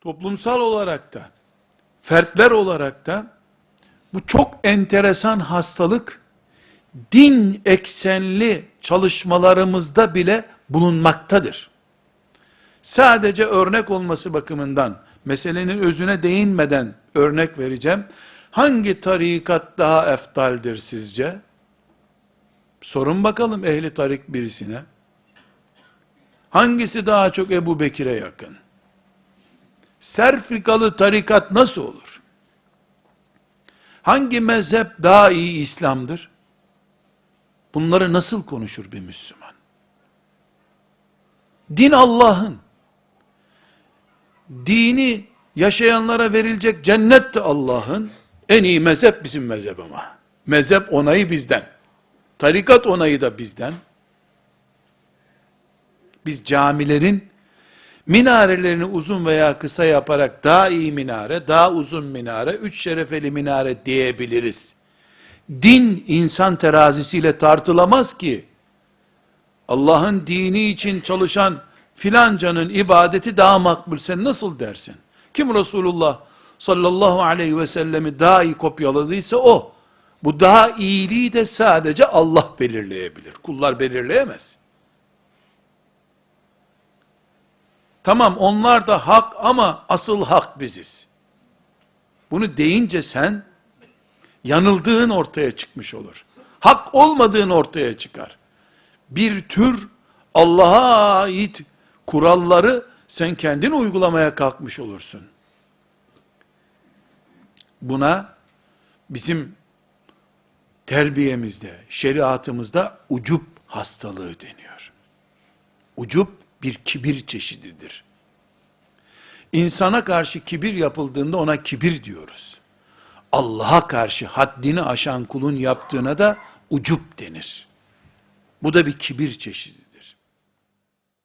toplumsal olarak da, fertler olarak da, bu çok enteresan hastalık, din eksenli çalışmalarımızda bile bulunmaktadır. Sadece örnek olması bakımından, meselenin özüne değinmeden örnek vereceğim. Hangi tarikat daha eftaldir sizce? Sorun bakalım ehli tarik birisine. Hangisi daha çok Ebu Bekir'e yakın? Serfrikalı tarikat nasıl olur? Hangi mezhep daha iyi İslam'dır? Bunları nasıl konuşur bir Müslüman? Din Allah'ın. Dini yaşayanlara verilecek cennet de Allah'ın. En iyi mezhep bizim mezhep ama. Mezhep onayı bizden. Tarikat onayı da bizden. Biz camilerin minarelerini uzun veya kısa yaparak daha iyi minare, daha uzun minare, üç şerefeli minare diyebiliriz. Din insan terazisiyle tartılamaz ki. Allah'ın dini için çalışan filancanın ibadeti daha makbul sen nasıl dersin? Kim Resulullah sallallahu aleyhi ve sellemi daha iyi kopyaladıysa o. Bu daha iyiliği de sadece Allah belirleyebilir. Kullar belirleyemez. Tamam onlar da hak ama asıl hak biziz. Bunu deyince sen yanıldığın ortaya çıkmış olur. Hak olmadığın ortaya çıkar. Bir tür Allah'a ait kuralları sen kendin uygulamaya kalkmış olursun. Buna bizim terbiyemizde, şeriatımızda ucup hastalığı deniyor. Ucup bir kibir çeşididir. İnsana karşı kibir yapıldığında ona kibir diyoruz. Allah'a karşı haddini aşan kulun yaptığına da ucup denir. Bu da bir kibir çeşididir.